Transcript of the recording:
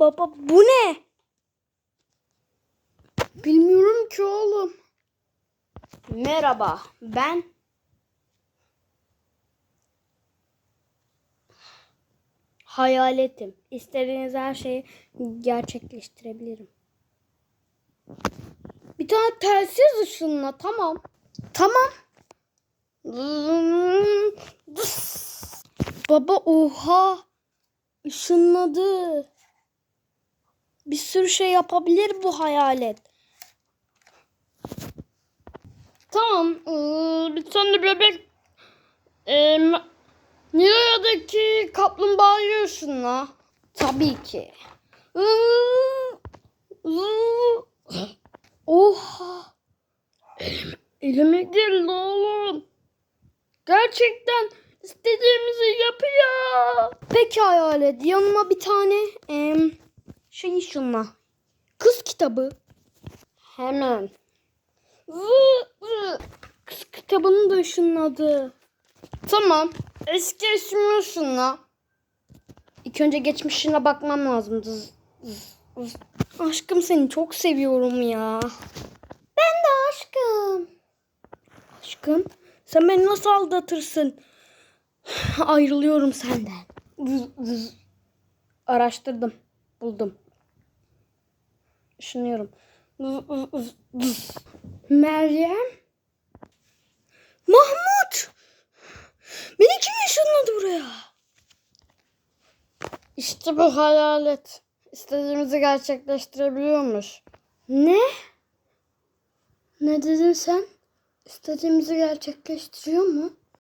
Baba bu ne? Bilmiyorum ki oğlum. Merhaba ben Hayaletim. İstediğiniz her şeyi gerçekleştirebilirim. Bir tane telsiz ışınla tamam. Tamam. Baba oha. Işınladı. Bir sürü şey yapabilir bu hayalet. Tamam. Ee, bir tane bebek ee, Nilo'daki kaplumbağayı ışınla. Tabii ki. Oha. Elim, elime geldi oğlum. Gerçekten istediğimizi yapıyor. Peki hayalet yanıma bir tane em, şey şunla. Kız kitabı. Hemen. Kız kitabını da ışınladı. Tamam. Eski eşimi ışınla. İlk önce geçmişine bakmam lazım. Dız, dız, dız. Aşkım seni çok seviyorum ya. Ben de aşkım. Aşkım sen beni nasıl aldatırsın? Ayrılıyorum senden. Dız, dız. Araştırdım. Buldum. Dız. Meryem? Mahmut! Beni kim ışınladı buraya? İşte bu hayalet. İstediğimizi gerçekleştirebiliyormuş. Ne? Ne dedin sen? İstediğimizi gerçekleştiriyor mu?